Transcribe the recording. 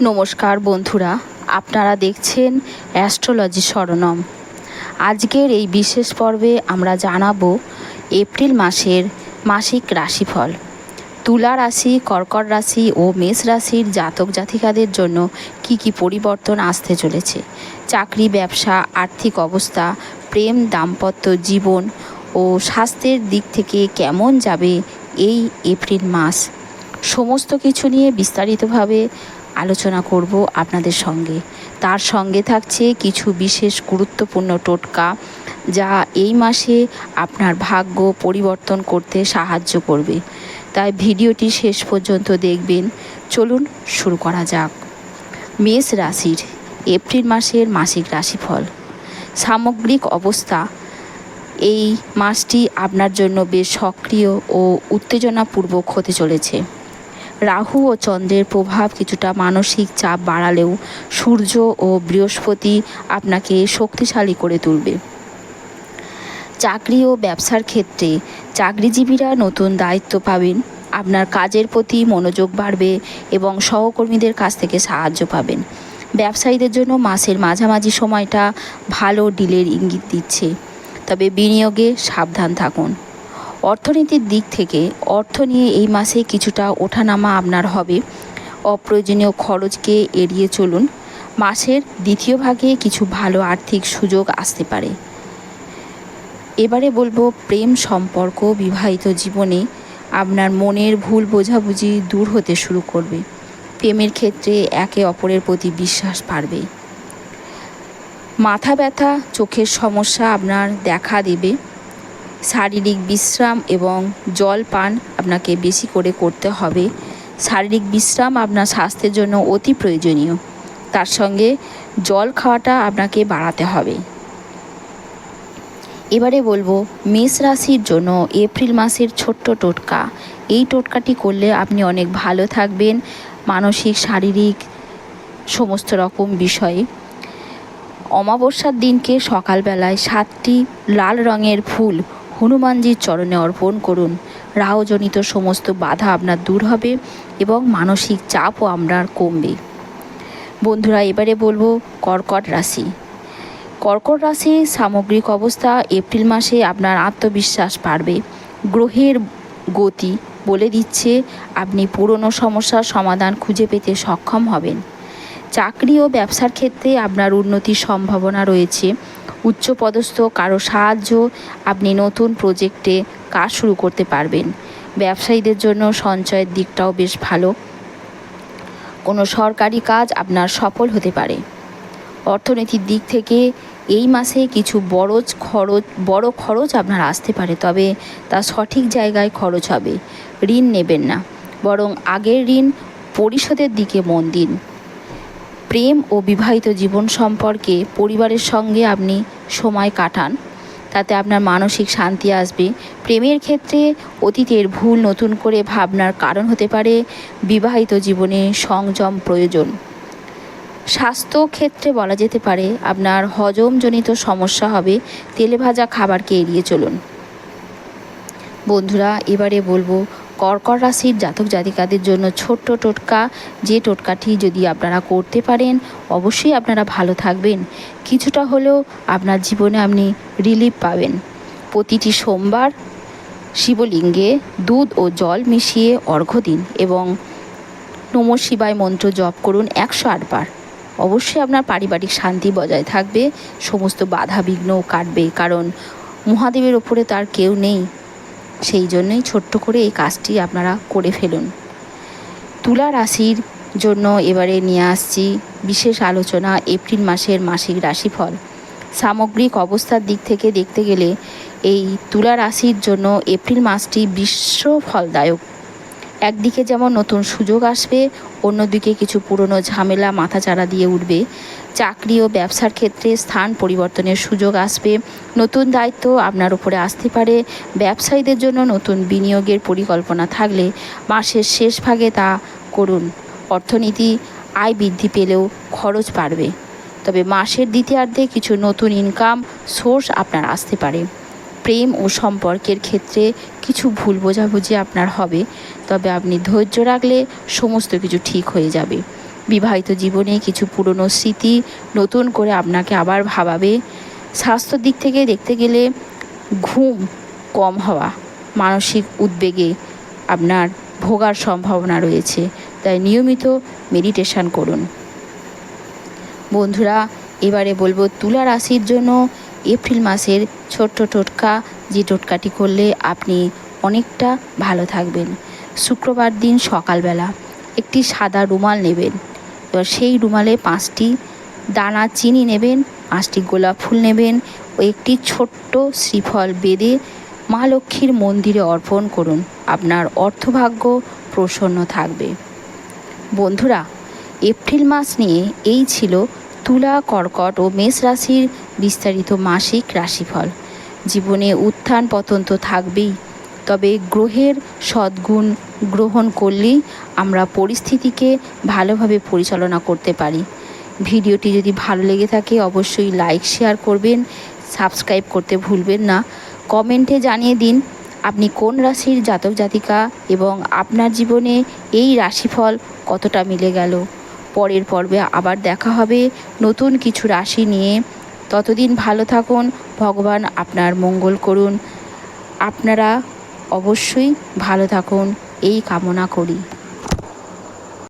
নমস্কার বন্ধুরা, আপনারা দেখছেন অ্যাস্ট্রোলজি স্বর্ণম আজকের এই বিশেষ পর্বে আমরা জানাব এপ্রিল মাসের মাসিক রাশিফল। তুলা রাশি, কর্কট রাশি ও মেষ রাশির জাতক জাতিকাদের জন্য কি কি পরিবর্তন আসতে চলেছে? চাকরি, ব্যবসা, আর্থিক অবস্থা, প্রেম, দাম্পত্য জীবন ও স্বাস্থ্যের দিক থেকে কেমন যাবে এই এপ্রিল মাস? সমস্ত কিছু নিয়ে বিস্তারিতভাবে আলোচনা করব আপনাদের সঙ্গে। তার সঙ্গে থাকছে কিছু বিশেষ গুরুত্বপূর্ণ টোটকা যা এই মাসে আপনার ভাগ্য পরিবর্তন করতে সাহায্য করবে। তাই ভিডিওটি শেষ পর্যন্ত দেখবেন। চলুন শুরু করা যাক। মেষ রাশির এপ্রিল মাসের মাসিক রাশিফল। সামগ্রিক অবস্থা। এই মাসটি আপনার জন্য বেশ সক্রিয় ও উত্তেজনাপূর্বক হতে চলেছে। রাহু ও চন্দ্রের প্রভাব কিছুটা মানসিক চাপ বাড়ালেও সূর্য ও বৃহস্পতি আপনাকে শক্তিশালী করে তুলবে। চাকরি ও ব্যবসার ক্ষেত্রে চাকরিজীবীরা নতুন দায়িত্ব পাবেন, আপনার কাজের প্রতি মনোযোগ বাড়বে এবং সহকর্মীদের কাছ থেকে সাহায্য পাবেন। ব্যবসায়ীদের জন্য মাসের মাঝামাঝি সময়টা ভালো ডিলের ইঙ্গিত দিচ্ছে। তবে বিনিয়োগে সাবধান থাকুন। অর্থনীতির দিক থেকে অর্থ নিয়ে এই মাসে কিছুটা ওঠানামা আপনার হবে। অপ্রয়োজনীয় খরচকে এড়িয়ে চলুন। মাসের দ্বিতীয় ভাগে কিছু ভালো আর্থিক সুযোগ আসতে পারে। এবারে বলব প্রেম সম্পর্ক বিবাহিত জীবনে আপনার মনের ভুল বোঝাবুঝি দূর হতে শুরু করবে। প্রেমের ক্ষেত্রে একে অপরের প্রতি বিশ্বাস বাড়বে। মাথা ব্যথা, চোখের সমস্যা আপনার দেখা দেবে। শারীরিক বিশ্রাম এবং জল পান আপনাকে বেশি করে করতে হবে। শারীরিক বিশ্রাম আপনার স্বাস্থ্যের জন্য অতি প্রয়োজনীয়। তার সঙ্গে জল খাওয়াটা আপনাকে বাড়াতে হবে। এবারে বলব, মেষ রাশির জন্য এপ্রিল মাসের ছোট্ট টোটকা। এই টোটকাটি করলে আপনি অনেক ভালো থাকবেন, মানসিক, শারীরিক সমস্ত রকম বিষয়ে। অমাবস্যার দিনকে সকালবেলায় সাতটি লাল রঙের ফুল হনুমানজির চরণে অর্পণ করুন। রাহজনিত সমস্ত বাধা আপনার দূর হবে এবং মানসিক চাপও আপনার কমবে। বন্ধুরা, এবারে বলব কর্কট রাশি। কর্কট রাশির সামগ্রিক অবস্থা এপ্রিল মাসে আপনার আত্মবিশ্বাস বাড়বে। গ্রহের গতি বলে দিচ্ছে, আপনি পুরনো সমস্যার সমাধান খুঁজে পেতে সক্ষম হবেন। চাকরি ও ব্যবসার ক্ষেত্রে আপনার উন্নতির সম্ভাবনা রয়েছে। উচ্চপদস্থ, কারও সাহায্য আপনি নতুন প্রজেক্টে কাজ শুরু করতে পারবেন। ব্যবসায়ীদের জন্য সঞ্চয়ের দিকটাও বেশ ভালো। কোনো সরকারি কাজ আপনার সফল হতে পারে। অর্থনীতির দিক থেকে এই মাসে কিছু বড় খরচ বড় খরচ আপনার আসতে পারে, তবে তা সঠিক জায়গায় খরচ হবে। ঋণ নেবেন না, বরং আগের ঋণ পরিশোধের দিকে মন দিন। প্রেম ও বিবাহিত জীবন সম্পর্কে পরিবারের সঙ্গে আপনি সময় কাটান। তাতে আপনার মানসিক শান্তি আসবে। প্রেমের ক্ষেত্রে অতীতের ভুল নতুন করে ভাবনার কারণ হতে পারে বিবাহিত জীবনে সংযম প্রয়োজন। স্বাস্থ্য ক্ষেত্রে বলা যেতে পারে আপনার হজমজনিত সমস্যা হবে তেলে ভাজা খাবারকে এড়িয়ে চলুন। বন্ধুরা, এবারে বলব কর্কট রাশির জাতক জাতিকাদের জন্য ছোট্ট টোটকা। যে টোটকাটি যদি আপনারা করতে পারেন, অবশ্যই আপনারা ভালো থাকবেন। কিছুটা হলেও আপনার জীবনে আপনি রিলিফ পাবেন। প্রতিটি সোমবার শিবলিঙ্গে দুধ ও জল মিশিয়ে অর্ঘ্য দিন এবং নম শিবায় মন্ত্র জপ করুন একশো আটবার অবশ্যই আপনার পারিবারিক শান্তি বজায় থাকবে, সমস্ত বাধা বিঘ্নও কাটবে, কারণ মহাদেবের ওপরে তার কেউ নেই। সেই জন্যই ছোট্ট করে এই কাজটি আপনারা করে ফেলুন। তুলা রাশির জন্য এবারে নিয়ে আসছি বিশেষ আলোচনা এপ্রিল মাসের মাসিক রাশিফল। সামগ্রিক অবস্থার দিক থেকে দেখতে গেলে এই তুলা রাশির জন্য এপ্রিল মাসটি বিশ্ব ফলদায়ক। একদিকে যেমন নতুন সুযোগ আসবে, অন্যদিকে কিছু পুরনো ঝামেলা মাথাচাড়া দিয়ে উঠবে। চাকরি ও ব্যবসার ক্ষেত্রে স্থান পরিবর্তনের সুযোগ আসবে। নতুন দায়িত্ব আপনার উপরে আসতে পারে। ব্যবসায়ীদের জন্য নতুন বিনিয়োগের পরিকল্পনা থাকলে মাসের শেষ ভাগে তা করুন। অর্থনীতি আয় বৃদ্ধি পেলেও খরচ বাড়বে। তবে মাসের দ্বিতীয়ার্ধে কিছু নতুন ইনকাম সোর্স আপনার আসতে পারে। প্রেম ও সম্পর্কের ক্ষেত্রে কিছু ভুল বোঝাবুঝি আপনার হবে। তবে আপনি ধৈর্য রাখলে সমস্ত কিছু ঠিক হয়ে যাবে। বিবাহিত জীবনে কিছু পুরনো স্মৃতি নতুন করে আপনাকে আবার ভাবাবে। স্বাস্থ্যর দিক থেকে দেখতে গেলে ঘুম কম হওয়া, মানসিক উদ্বেগে আপনার ভোগার সম্ভাবনা রয়েছে। তাই নিয়মিত মেডিটেশন করুন। বন্ধুরা, এবারে বলব তুলা রাশির জন্য এপ্রিল মাসের ছোট্ট টোটকা যে টোটকাটি করলে আপনি অনেকটা ভালো থাকবেন। শুক্রবার দিন সকালবেলা একটি সাদা রুমাল নেবেন। এবার সেই রুমালে পাঁচটি দানা চিনি নেবেন, পাঁচটি গোলাপ ফুল নেবেন ও একটি ছোট্ট শ্রীফল বেঁধে মা লক্ষ্মীর মন্দিরে অর্পণ করুন। আপনার অর্থভাগ্য প্রসন্ন থাকবে। বন্ধুরা, এপ্রিল মাস নিয়ে এই ছিল তুলা, কর্কট ও মেষ রাশির বিস্তারিত মাসিক রাশিফল। জীবনে উত্থান পতন তো থাকবেই, তবে গ্রহের সদ্গুণ গ্রহণ করলেই আমরা পরিস্থিতিকে ভালোভাবে পরিচালনা করতে পারি। ভিডিওটি যদি ভালো লেগে থাকে, অবশ্যই লাইক, শেয়ার করবেন, সাবস্ক্রাইব করতে ভুলবেন না। কমেন্টে জানিয়ে দিন, আপনি কোন রাশির জাতক জাতিকা এবং আপনার জীবনে এই রাশিফল কতটা মিলে গেল। পরের পর্বে আবার দেখা হবে। নতুন কিছু রাশি নিয়ে। ততদিন ভালো থাকুন। ভগবান আপনার মঙ্গল করুন। আপনারা অবশ্যই ভালো থাকুন। এই কামনা করি।